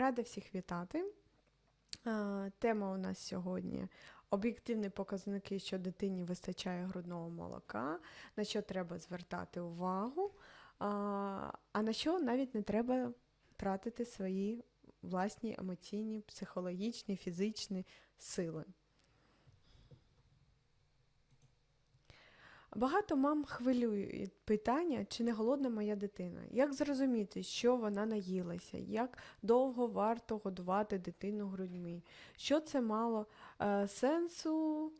Рада всіх вітати. Е, Тема у нас сьогодні об'єктивні показники, що дитині вистачає грудного молока, на що треба звертати увагу, а а на що навіть не треба тратити свої власні емоційні, психологічні, фізичні сили. Багато мам хвилюють питання, чи не голодна моя дитина. Як зрозуміти, що вона наїлася, як довго варто годувати дитину грудьми? Що це мало е, сенсу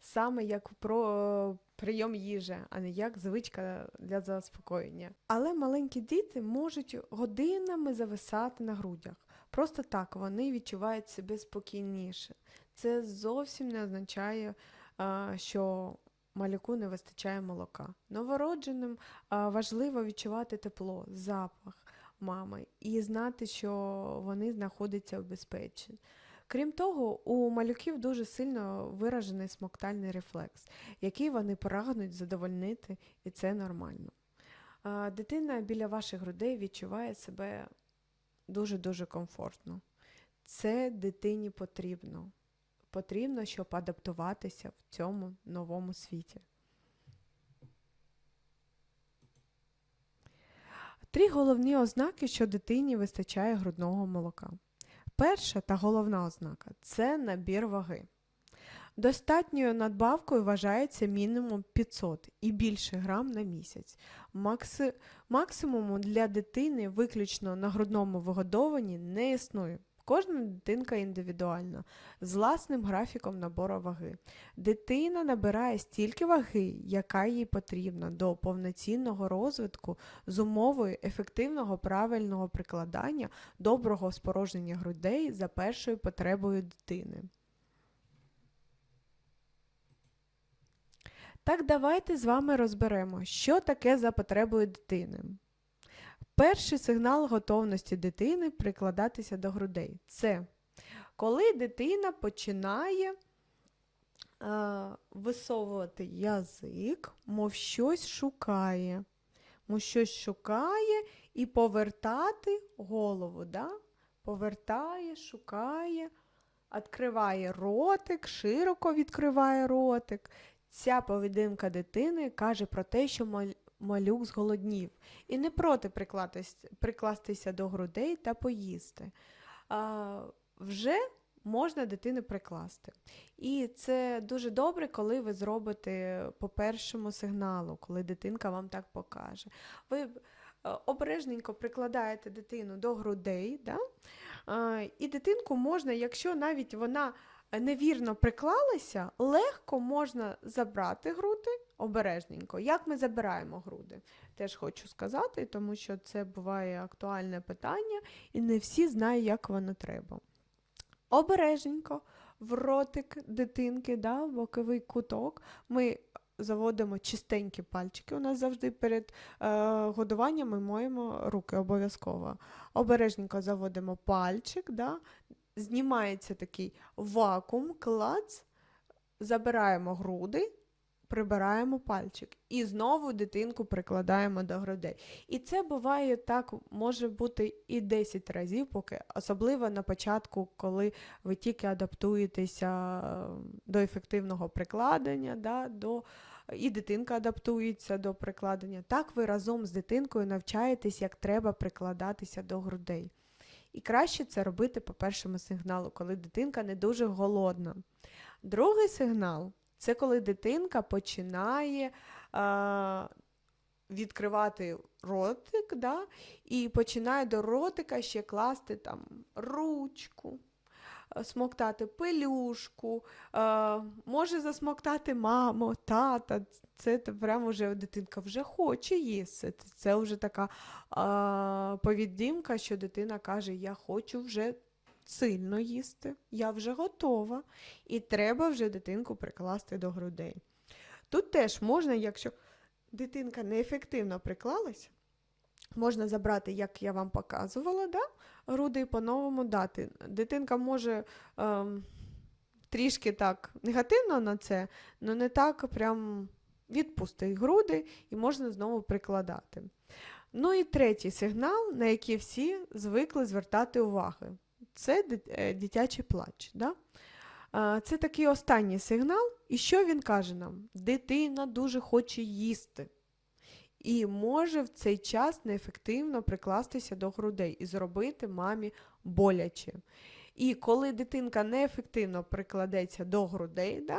саме як про прийом їжі, а не як звичка для заспокоєння. Але маленькі діти можуть годинами зависати на грудях. Просто так вони відчувають себе спокійніше. Це зовсім не означає, е, що малюку не вистачає молока. Новородженим важливо відчувати тепло, запах мами і знати, що вони знаходяться в безпеці. Крім того, у малюків дуже сильно виражений смоктальний рефлекс, який вони прагнуть задовольнити, і це нормально. Дитина біля ваших грудей відчуває себе дуже-дуже комфортно. Це дитині потрібно потрібно, щоб адаптуватися в цьому новому світі. Три головні ознаки, що дитині вистачає грудного молока. Перша та головна ознака це набір ваги. Достатньою надбавкою вважається мінімум 500 і більше грам на місяць. Макси... Максимуму для дитини виключно на грудному вигодованні не існує. Кожна дитинка індивідуальна, з власним графіком набору ваги. Дитина набирає стільки ваги, яка їй потрібна до повноцінного розвитку з умовою ефективного правильного прикладання доброго спорожнення грудей за першою потребою дитини. Так давайте з вами розберемо, що таке за потребою дитини. Перший сигнал готовності дитини прикладатися до грудей. Це коли дитина починає е, висовувати язик, мов щось шукає, мов щось шукає і повертати голову. Да? Повертає, шукає, відкриває ротик, широко відкриває ротик. Ця поведінка дитини каже про те, що малюк зголоднів і не проти прикластися до грудей та поїсти. А, Вже можна дитину прикласти. І це дуже добре, коли ви зробите по першому сигналу, коли дитинка вам так покаже. Ви е, обережненько прикладаєте дитину до грудей, да? і дитинку можна, якщо навіть вона невірно приклалася, легко можна забрати груди обережненько. Як ми забираємо груди? Теж хочу сказати, тому що це буває актуальне питання, і не всі знають, як воно треба. Обережненько в ротик дитинки, да, в боковий куток. Ми заводимо чистенькі пальчики. У нас завжди перед е, годуванням ми моємо руки обов'язково. Обережненько заводимо пальчик, да, знімається такий вакуум, клац, забираємо груди, прибираємо пальчик і знову дитинку прикладаємо до грудей. І це буває так, може бути і 10 разів, поки, особливо на початку, коли ви тільки адаптуєтеся до ефективного прикладення, да, до і дитинка адаптується до прикладення. Так ви разом з дитинкою навчаєтесь, як треба прикладатися до грудей. І краще це робити по першому сигналу, коли дитинка не дуже голодна. Другий сигнал це коли дитинка починає а, відкривати ротик, да, і починає до ротика ще класти там ручку. Смоктати пелюшку, е, може засмоктати маму, тата. Це прямо вже дитинка вже хоче їсти. Це вже така е, повідомка, що дитина каже, я хочу вже сильно їсти, я вже готова, і треба вже дитинку прикласти до грудей. Тут теж можна, якщо дитинка неефективно приклалась, Можна забрати, як я вам показувала, да? груди по-новому дати. Дитинка може ем, трішки так негативно на це, але не так прям відпустить груди і можна знову прикладати. Ну і третій сигнал, на який всі звикли звертати уваги, це е, дитячий плач. Да? Це такий останній сигнал, і що він каже нам? Дитина дуже хоче їсти і може в цей час неефективно прикластися до грудей і зробити мамі боляче. І коли дитинка неефективно прикладеться до грудей, да,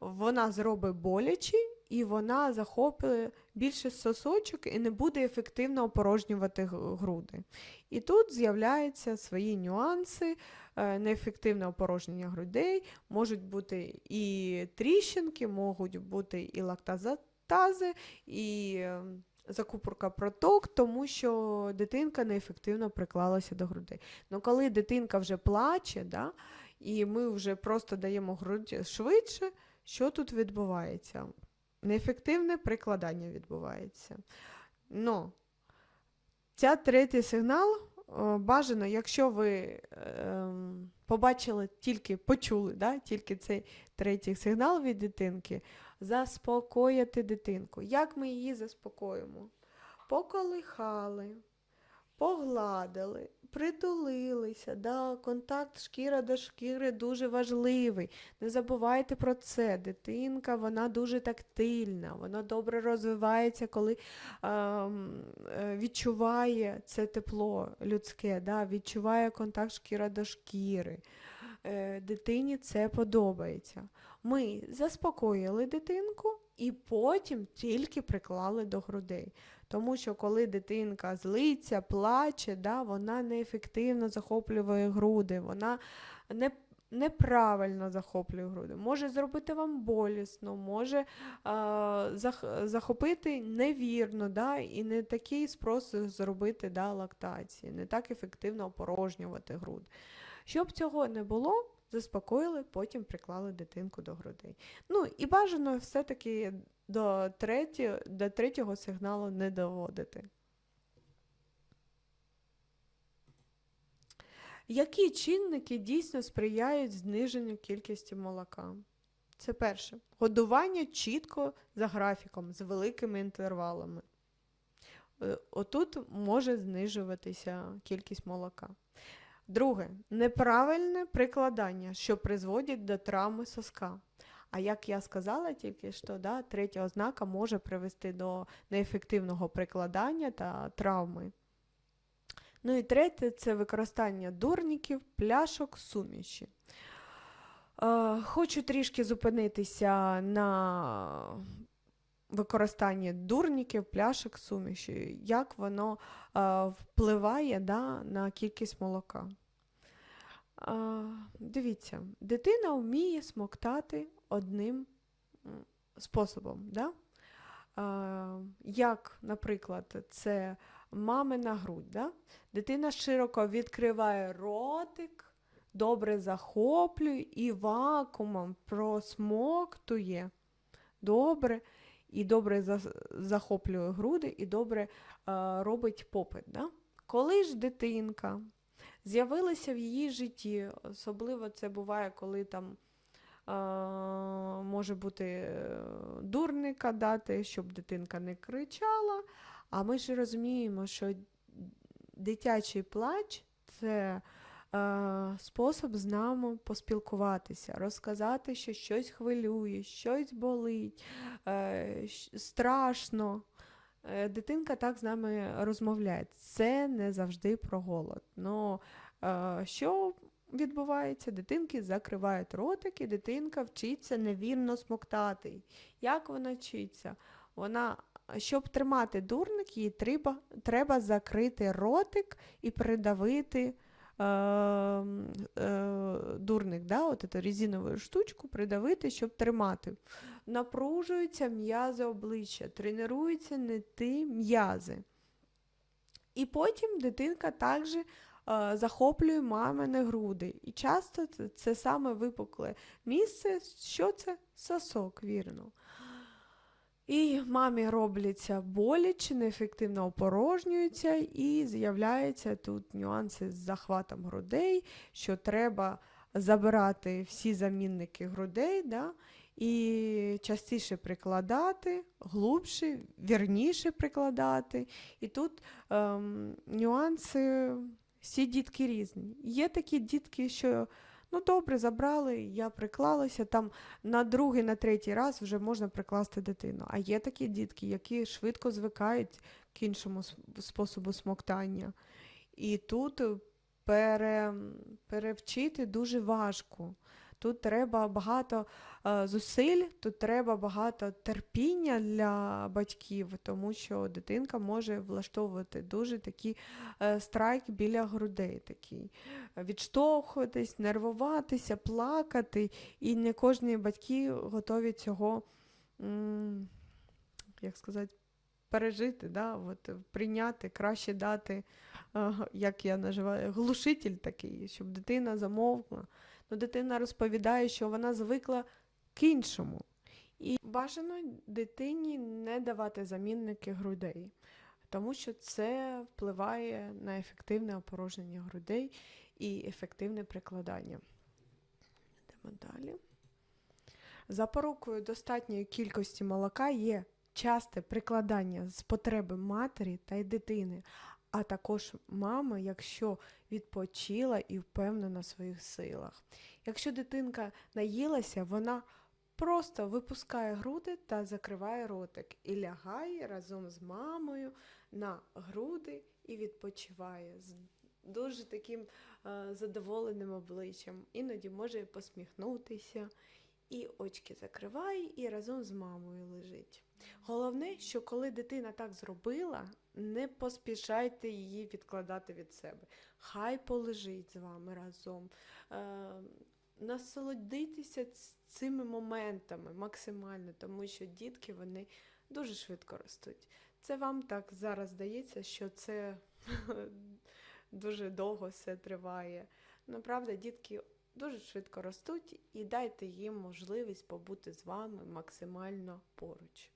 вона зробить боляче і вона захоплює більше сосочок і не буде ефективно опорожнювати груди. І тут з'являються свої нюанси, е, неефективне опорожнення грудей, можуть бути і тріщинки, можуть бути і лактазатази, і е, закупорка проток, тому що дитинка неефективно приклалася до грудей. Ну коли дитинка вже плаче, да, і ми вже просто даємо грудь швидше, що тут відбувається? Неефективне прикладання відбувається. Ну, ця третій сигнал е, бажано, якщо ви ем, побачили тільки, почули, да, тільки цей третій сигнал від дитинки, заспокоїти дитинку. Як ми її заспокоїмо? Поколихали, погладили, притулилися. Да, контакт шкіра до шкіри дуже важливий. Не забувайте про це. Дитинка вона дуже тактильна, вона добре розвивається, коли ем, е, відчуває це тепло людське, да, відчуває контакт шкіра до шкіри. Е, Дитині це подобається. Ми заспокоїли дитинку і потім тільки приклали до грудей. Тому що коли дитинка злиться, плаче, да, вона неефективно захоплює груди, вона не, неправильно захоплює груди. Може зробити вам болісно, може а, зах, захопити невірно, да, і не такий спрос зробити да, лактації, не так ефективно опорожнювати груди. Щоб цього не було, заспокоїли, потім приклали дитинку до грудей. Ну і бажано все-таки до, треті, до третього сигналу не доводити. Які чинники дійсно сприяють зниженню кількості молока? Це перше. Годування чітко за графіком, з великими інтервалами. Е, Отут може знижуватися кількість молока. Друге, неправильне прикладання, що призводить до травми соска. А як я сказала тільки що, да, третя ознака може привести до неефективного прикладання та травми. Ну і третє це використання дурників, пляшок, суміші. Е, хочу трішки зупинитися на використанні дурників, пляшок, суміші, як воно е, впливає да, на кількість молока. А, дивіться, дитина вміє смоктати одним способом. Да? А, як, наприклад, це мамина грудь. Да? Дитина широко відкриває ротик, добре захоплює і вакуумом просмоктує добре, і добре захоплює груди, і добре а, робить попит. Да? Коли ж дитинка з'явилися в її житті. Особливо це буває, коли там е, може бути е, дурника дати, щоб дитинка не кричала. А ми ж розуміємо, що дитячий плач це е, спосіб з нами поспілкуватися, розказати, що щось хвилює, щось болить, е, страшно. Е, Дитинка так з нами розмовляє. Це не завжди про голод. Но е, що відбувається? Дитинки закривають ротики, дитинка вчиться невірно смоктати. Як вона вчиться? Вона, щоб тримати дурник, їй треба, треба закрити ротик і придавити е, е, дурник, да, от эту резинову штучку придавити, щоб тримати. Напружуються м'язи обличчя, тренуються не ті м'язи. І потім дитинка також е, захоплює мамини груди. І часто це саме випукле місце, що це сосок, вірно. І мамі робляться боляче, неефективно опорожнюються, і з'являються тут нюанси з захватом грудей, що треба забирати всі замінники грудей, да, і частіше прикладати, глубше, вірніше прикладати. І тут ем, нюанси, всі дітки різні. Є такі дітки, що ну добре, забрали, я приклалася, там на другий, на третій раз вже можна прикласти дитину. А є такі дітки, які швидко звикають к іншому способу смоктання. І тут пере, перевчити дуже важко. Тут треба багато е, зусиль, тут треба багато терпіння для батьків, тому що дитинка може влаштовувати дуже такий е, страйк біля грудей, такий відштовхуватись, нервуватися, плакати, і не кожні батьки готові цього, як сказати, пережити, да? От, прийняти, краще дати, е, як я називаю, глушитель такий, щоб дитина замовкла. Ну, дитина розповідає, що вона звикла к іншому. І бажано дитині не давати замінники грудей, тому що це впливає на ефективне опорожнення грудей і ефективне прикладання. Йдемо далі. Запорукою достатньої кількості молока є часте прикладання з потреби матері та й дитини, а також мами, якщо відпочила і впевнена в своїх силах. Якщо дитинка наїлася, вона просто випускає груди та закриває ротик і лягає разом з мамою на груди і відпочиває з дуже таким е, задоволеним обличчям. Іноді може посміхнутися, і очки закриває, і разом з мамою лежить. Головне, що коли дитина так зробила, не поспішайте її відкладати від себе. Хай полежить з вами разом. Е, насолодитися цими моментами максимально, тому що дітки вони дуже швидко ростуть. Це вам так зараз здається, що це дуже довго все триває. Направда, дітки дуже швидко ростуть і дайте їм можливість побути з вами максимально поруч.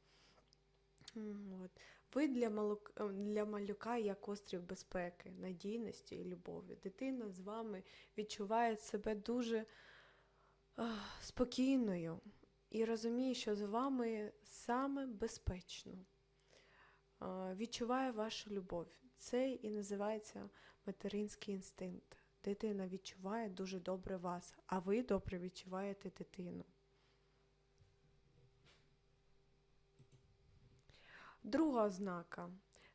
От. Ви для, малук... е, для малюка як острів безпеки, надійності і любові. Дитина з вами відчуває себе дуже спокійною і розуміє, що з вами саме безпечно. Відчуває вашу любов. Це і називається материнський інстинкт. Дитина відчуває дуже добре вас, а ви добре відчуваєте дитину. Друга ознака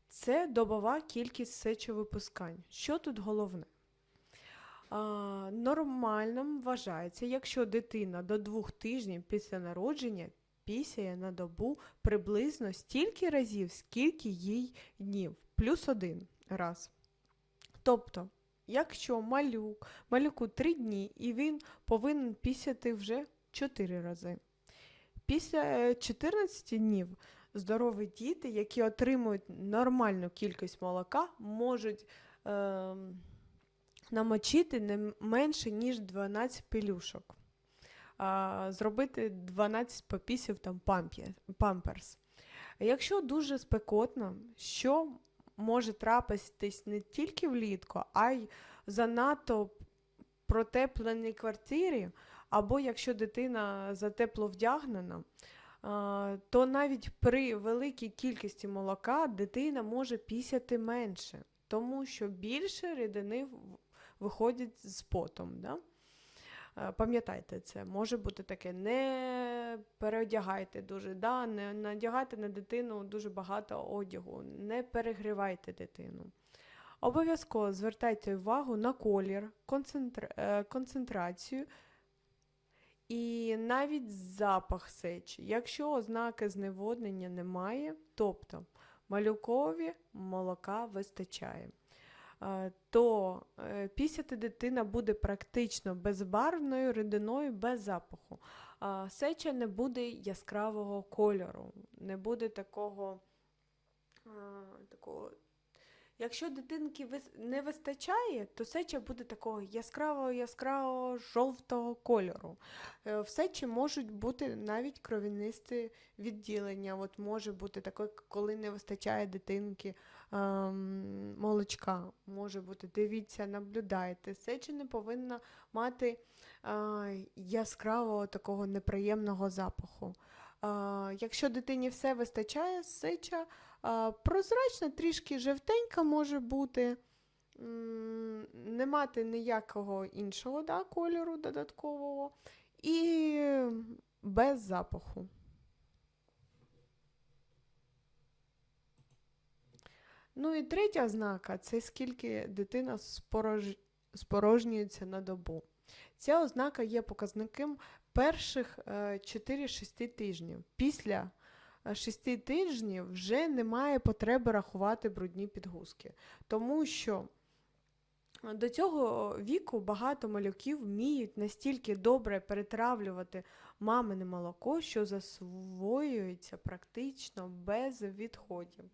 це добова кількість сечовипускань. Що тут головне? А, нормальним вважається, якщо дитина до двох тижнів після народження пісяє на добу приблизно стільки разів, скільки їй днів, плюс один раз. Тобто, якщо малюк, малюку 3 дні і він повинен пісяти вже 4 рази. Після е, 14 днів здорові діти, які отримують нормальну кількість молока, можуть е, намочити не менше, ніж 12 пелюшок. А, зробити 12 попісів там памперс. Якщо дуже спекотно, що може трапитись не тільки влітку, а й занадто протепленій квартирі, або якщо дитина затепло вдягнена, то навіть при великій кількості молока дитина може пісяти менше, тому що більше рідини в- виходить з потом. Да? Пам'ятайте це, може бути таке, не переодягайте дуже, да? не надягайте на дитину дуже багато одягу, не перегрівайте дитину. Обов'язково звертайте увагу на колір, концентр... е, концентрацію і навіть запах сечі. Якщо ознаки зневоднення немає, тобто малюкові молока вистачає, е, то е, пісяти дитина буде практично безбарвною рідиною без запаху. Сеча не буде яскравого кольору, не буде такого, такого Якщо дитинки не вистачає, то сеча буде такого яскравого, яскравого жовтого кольору. Е, В сечі можуть бути навіть кров'янисті відділення. От може бути таке, коли не вистачає дитинки ем, молочка. Може бути, дивіться, наблюдайте. Сеча не повинна мати е, яскравого такого неприємного запаху. Е, якщо дитині все вистачає, сеча Прозрачна, трішки жовтенька може бути, не мати ніякого іншого да, кольору додаткового і без запаху. Ну і третя ознака це скільки дитина спорож... спорожнюється на добу. Ця ознака є показником перших е, 4-6 тижнів. Після 6 тижнів вже немає потреби рахувати брудні підгузки, тому що до цього віку багато малюків вміють настільки добре перетравлювати мамине молоко, що засвоюється практично без відходів.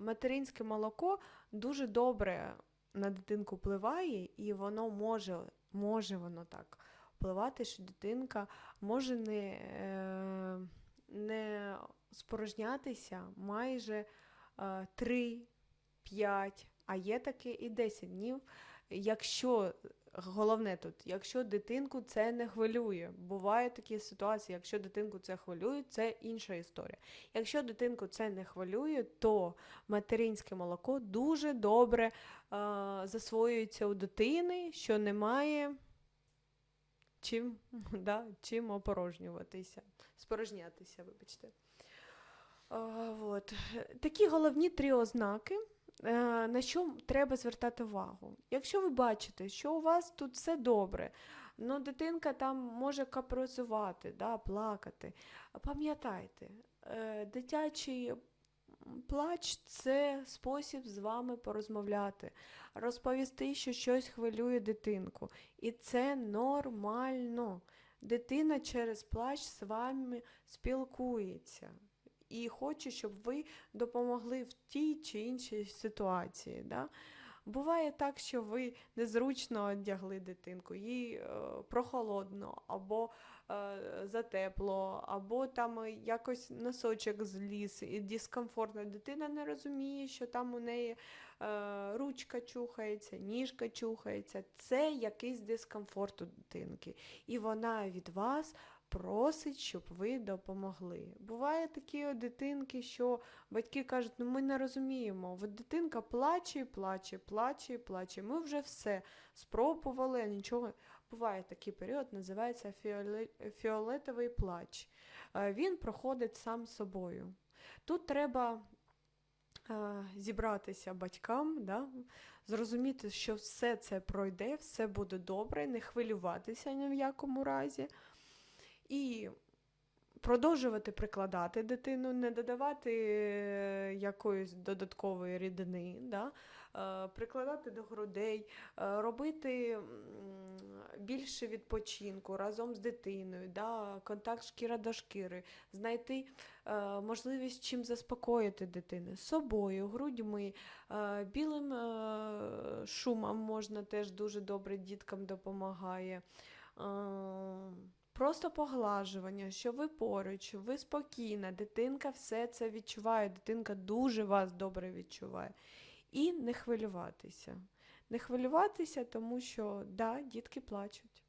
Материнське молоко дуже добре на дитинку впливає, і воно може, може воно так впливати, що дитинка може не. Е, не спорожнятися майже 3-5, а є таке і 10 днів. Якщо головне тут, якщо дитинку це не хвилює, буває такі ситуації, якщо дитинку це хвилює, це інша історія. Якщо дитинку це не хвилює, то материнське молоко дуже добре е, засвоюється у дитини, що немає чим, да, чим опорожнюватися, спорожнятися, вибачте. От. Такі головні три ознаки, е, на що треба звертати увагу. Якщо ви бачите, що у вас тут все добре, ну дитинка там може капризувати, да, плакати, пам'ятайте, е, дитячий плач це спосіб з вами порозмовляти, розповісти, що щось хвилює дитинку. І це нормально. Дитина через плач з вами спілкується і хоче, щоб ви допомогли в тій чи іншій ситуації. Да? Буває так, що ви незручно одягли дитинку, їй е, прохолодно, або затепло, або там якось носочок зліз і дискомфортно. Дитина не розуміє, що там у неї е, ручка чухається, ніжка чухається. Це якийсь дискомфорт у дитинки. І вона від вас просить, щоб ви допомогли. Буває такі дитинки, що батьки кажуть, ну ми не розуміємо, от дитинка плаче, плаче, плаче, плаче. Ми вже все спробували, а нічого. Буває такий період, називається фіоле- фіолетовий плач. Е, Він проходить сам собою. Тут треба е, зібратися батькам, да? зрозуміти, що все це пройде, все буде добре, не хвилюватися ні в якому разі. І продовжувати прикладати дитину, не додавати е, якоїсь додаткової рідини, да? Е, прикладати до грудей, е, робити більше відпочинку разом з дитиною, да? контакт шкіра до шкіри, знайти е, можливість чим заспокоїти дитину собою, грудьми, білим шумом можна теж дуже добре діткам допомагає. Просто поглажування, що ви поруч, ви спокійна, дитинка все це відчуває, дитинка дуже вас добре відчуває. І не хвилюватися. Не хвилюватися, тому що да, дітки плачуть.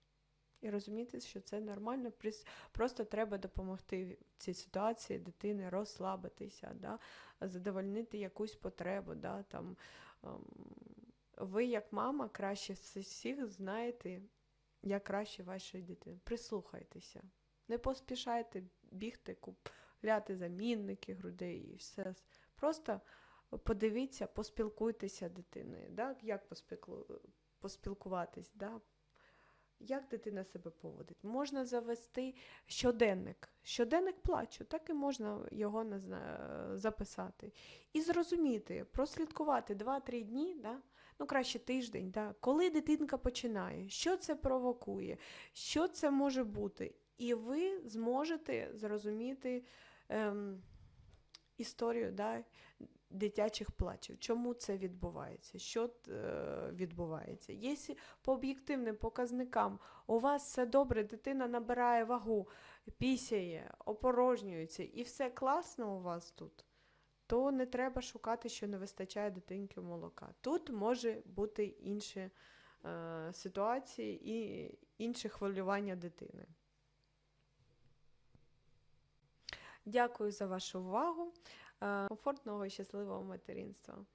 І розуміти, що це нормально, просто треба допомогти в цій ситуації дитини розслабитися, да, задовольнити якусь потребу. Да, там, ем, ви, як мама, краще з всіх знаєте, як краще вашої дитини. Прислухайтеся. Не поспішайте бігти, купляти замінники грудей і все. Просто подивіться, поспілкуйтеся дитиною. Да? Як поспілку... поспілкуватись, да? як дитина себе поводить. Можна завести щоденник. Щоденник плачу, так і можна його записати. І зрозуміти, прослідкувати 2-3 дні, да? ну краще тиждень, да? коли дитинка починає, що це провокує, що це може бути. І ви зможете зрозуміти ем, історію, да? Дитячих плачів. Чому це відбувається? Що е, відбувається? Якщо по об'єктивним показникам у вас все добре, дитина набирає вагу, пісяє, опорожнюється і все класно у вас тут, то не треба шукати, що не вистачає дитинки молока. Тут може бути інші е, ситуації і інші хвилювання дитини. Дякую за вашу увагу. Е, Комфортного і щасливого материнства.